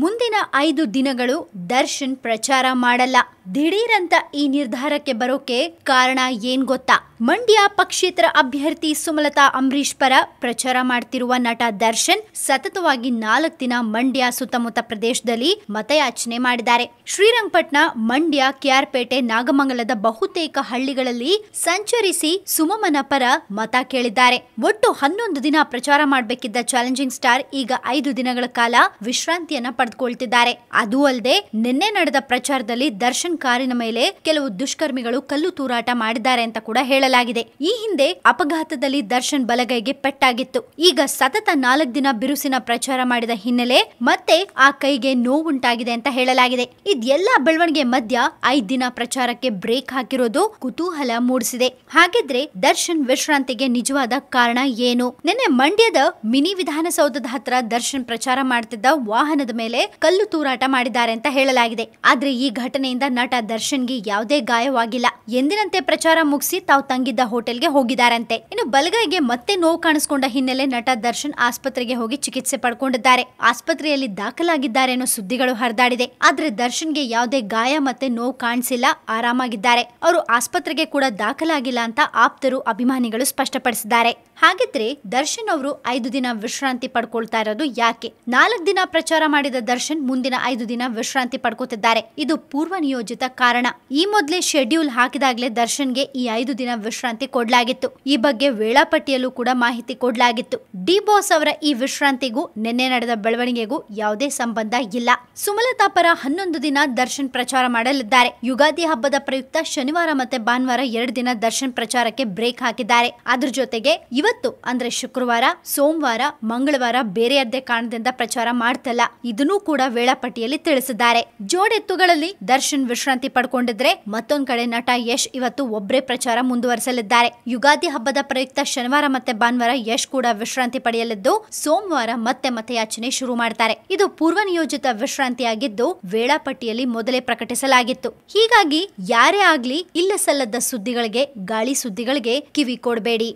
ಮುಂದಿನ ಐದು ದಿನಗಳು ದರ್ಶನ್ ಪ್ರಚಾರ ಮಾಡಲ್ಲ. ದಿಢೀರಂತ ಈ ನಿರ್ಧಾರಕ್ಕೆ ಬರೋಕೆ ಕಾರಣ ಏನ್ ಗೊತ್ತಾ? ಮಂಡ್ಯ ಪಕ್ಷೇತರ ಅಭ್ಯರ್ಥಿ ಸುಮಲತಾ ಅಂಬರೀಶ್ ಪರ ಪ್ರಚಾರ ಮಾಡ್ತಿರುವ ನಟ ದರ್ಶನ್ ಸತತವಾಗಿ ನಾಲ್ಕು ದಿನ ಮಂಡ್ಯ ಸುತ್ತಮುತ್ತ ಪ್ರದೇಶದಲ್ಲಿ ಮತಯಾಚನೆ ಮಾಡಿದ್ದಾರೆ. ಶ್ರೀರಂಗಪಟ್ಟಣ ಮಂಡ್ಯ, ಕೆಆರ್ಪೇಟೆ, ನಾಗಮಂಗಲದ ಬಹುತೇಕ ಹಳ್ಳಿಗಳಲ್ಲಿ ಸಂಚರಿಸಿ ಸುಮಮನ ಪರ ಮತ ಕೇಳಿದ್ದಾರೆ. ಒಟ್ಟು ಹನ್ನೊಂದು ದಿನ ಪ್ರಚಾರ ಮಾಡಬೇಕಿದ್ದ ಚಾಲೆಂಜಿಂಗ್ ಸ್ಟಾರ್ ಈಗ ಐದು ದಿನಗಳ ಕಾಲ ವಿಶ್ರಾಂತಿಯನ್ನ ಪಡೆದುಕೊಳ್ತಿದ್ದಾರೆ. ಅದೂ ಅಲ್ಲದೆ ನಿನ್ನೆ ನಡೆದ ಪ್ರಚಾರದಲ್ಲಿ ದರ್ಶನ್ ಕಾರಿನ ಮೇಲೆ ಕೆಲವು ದುಷ್ಕರ್ಮಿಗಳು ಕಲ್ಲು ತೂರಾಟ ಮಾಡಿದ್ದಾರೆ ಅಂತ ಕೂಡ ಹೇಳಲಾಗಿದೆ. ಈ ಹಿಂದೆ ಅಪಘಾತದಲ್ಲಿ ದರ್ಶನ್ ಬಲಗೈಗೆ ಪೆಟ್ಟಾಗಿತ್ತು. ಈಗ ಸತತ ನಾಲ್ಕು ದಿನ ಬಿರುಸಿನ ಪ್ರಚಾರ ಮಾಡಿದ ಹಿನ್ನೆಲೆ ಮತ್ತೆ ಆ ಕೈಗೆ ನೋವುಂಟಾಗಿದೆ ಅಂತ ಹೇಳಲಾಗಿದೆ. ಇದೆಲ್ಲ ಬೆಳವಣಿಗೆ ಮಧ್ಯ ಐದ್ ದಿನ ಪ್ರಚಾರಕ್ಕೆ ಬ್ರೇಕ್ ಹಾಕಿರೋದು ಕುತೂಹಲ ಮೂಡಿಸಿದೆ. ಹಾಗಿದ್ರೆ ದರ್ಶನ್ ವಿಶ್ರಾಂತಿಗೆ ನಿಜವಾದ ಕಾರಣ ಏನು? ನಿನ್ನೆ ಮಂಡ್ಯದ ಮಿನಿ ವಿಧಾನಸೌಧದ ಹತ್ರ ದರ್ಶನ್ ಪ್ರಚಾರ ಮಾಡ್ತಿದ್ದ ವಾಹನದ ಮೇಲೆ ಕಲ್ಲು ತೂರಾಟ ಮಾಡಿದ್ದಾರೆ ಅಂತ ಹೇಳಲಾಗಿದೆ. ಆದ್ರೆ ಈ ಘಟನೆಯಿಂದ ನಟ ದರ್ಶನ್ಗೆ ಯಾವುದೇ ಗಾಯವಾಗಿಲ್ಲ. ಎಂದಿನಂತೆ ಪ್ರಚಾರ ಮುಗಿಸಿ ತಾವು ತಂಗಿದ್ದ ಹೋಟೆಲ್ಗೆ ಹೋಗಿದ್ದಾರಂತೆ. ಇನ್ನು ಬಲಗೈಗೆ ಮತ್ತೆ ನೋವು ಕಾಣಿಸಿಕೊಂಡ ಹಿನ್ನೆಲೆ ನಟ ದರ್ಶನ್ ಆಸ್ಪತ್ರೆಗೆ ಹೋಗಿ ಚಿಕಿತ್ಸೆ ಪಡ್ಕೊಂಡಿದ್ದಾರೆ. ಆಸ್ಪತ್ರೆಯಲ್ಲಿ ದಾಖಲಾಗಿದ್ದಾರೆ ಅನ್ನೋ ಸುದ್ದಿಗಳು ಹರಿದಾಡಿದೆ. ಆದ್ರೆ ದರ್ಶನ್ಗೆ ಯಾವುದೇ ಗಾಯ ಮತ್ತೆ ನೋವು ಕಾಣಿಸಿಲ್ಲ, ಆರಾಮಾಗಿದ್ದಾರೆ. ಅವರು ಆಸ್ಪತ್ರೆಗೆ ಕೂಡ ದಾಖಲಾಗಿಲ್ಲ ಅಂತ ಆಪ್ತರು ಅಭಿಮಾನಿಗಳು ಸ್ಪಷ್ಟಪಡಿಸಿದ್ದಾರೆ. ಹಾಗಿದ್ರೆ ದರ್ಶನ್ ಅವರು ಐದು ದಿನ ವಿಶ್ರಾಂತಿ ಪಡ್ಕೊಳ್ತಾ ಇರೋದು ಯಾಕೆ? ನಾಲ್ಕು ದಿನ ಪ್ರಚಾರ ಮಾಡಿದ ದರ್ಶನ್ ಮುಂದಿನ ಐದು ದಿನ ವಿಶ್ರಾಂತಿ ಪಡ್ಕೋತಿದ್ದಾರೆ. ಇದು ಪೂರ್ವ ನಿಯೋಜಿತ ಕಾರಣ. ಈ ಮೊದಲೇ ಶೆಡ್ಯೂಲ್ ಹಾಕಿದಾಗಲೇ ದರ್ಶನ್ಗೆ ಈ ಐದು ದಿನ ವಿಶ್ರಾಂತಿ ಕೊಡ್ಲಾಗಿತ್ತು. ಈ ಬಗ್ಗೆ ವೇಳಾಪಟ್ಟಿಯಲ್ಲೂ ಕೂಡ ಮಾಹಿತಿ ಕೊಡ್ಲಾಗಿತ್ತು. ಡಿ ಬಾಸ್ ಅವರ ಈ ವಿಶ್ರಾಂತಿಗೂ, ನಿನ್ನೆ ನಡೆದ ಬೆಳವಣಿಗೆಗೂ ಯಾವುದೇ ಸಂಬಂಧ ಇಲ್ಲ. ಸುಮಲತಾ ಪರ ಹನ್ನೊಂದು ದಿನ ದರ್ಶನ್ ಪ್ರಚಾರ ಮಾಡಲಿದ್ದಾರೆ. ಯುಗಾದಿ ಹಬ್ಬದ ಪ್ರಯುಕ್ತ ಶನಿವಾರ ಮತ್ತೆ ಭಾನುವಾರ ಎರಡು ದಿನ ದರ್ಶನ್ ಪ್ರಚಾರಕ್ಕೆ ಬ್ರೇಕ್ ಹಾಕಿದ್ದಾರೆ. ಅದ್ರ ಜೊತೆಗೆ ಇವತ್ತು, ಅಂದ್ರೆ ಶುಕ್ರವಾರ, ಸೋಮವಾರ, ಮಂಗಳವಾರ ಬೇರೆಯದ್ದೇ ಕಾರಣದಿಂದ ಪ್ರಚಾರ ಮಾಡ್ತಲ್ಲ. ಇದನ್ನೂ ಕೂಡ ವೇಳಾಪಟ್ಟಿಯಲ್ಲಿ ತಿಳಿಸಿದ್ದಾರೆ. ಜೋಡೆತ್ತುಗಳಲ್ಲಿ ದರ್ಶನ್ ವಿಶ್ರಾಂತಿ ಪಡ್ಕೊಂಡಿದ್ರೆ ಮತ್ತೊಂದ್ ಕಡೆ ನಟ ಯಶ್ ಇವತ್ತು ಒಬ್ಬರೇ ಪ್ರಚಾರ ಮುಂದುವರಿಸಲಿದ್ದಾರೆ. ಯುಗಾದಿ ಹಬ್ಬದ ಪ್ರಯುಕ್ತ ಶನಿವಾರ ಮತ್ತೆ ಭಾನುವಾರ ಯಶ್ ಕೂಡ ವಿಶ್ರಾಂತಿ ಪಡೆಯಲಿದ್ದು, ಸೋಮವಾರ ಮತ್ತೆ ಮತಯಾಚನೆ ಶುರು ಮಾಡ್ತಾರೆ. ಇದು ಪೂರ್ವ ನಿಯೋಜಿತ ವಿಶ್ರಾಂತಿಯಾಗಿದ್ದು, ವೇಳಾಪಟ್ಟಿಯಲ್ಲಿ ಮೊದಲೇ ಪ್ರಕಟಿಸಲಾಗಿತ್ತು. ಹೀಗಾಗಿ ಯಾರೇ ಆಗ್ಲಿ ಇಲ್ಲ ಸಲ್ಲದ ಸುದ್ದಿಗಳಿಗೆ, ಗಾಳಿ ಸುದ್ದಿಗಳಿಗೆ ಕಿವಿ ಕೊಡಬೇಡಿ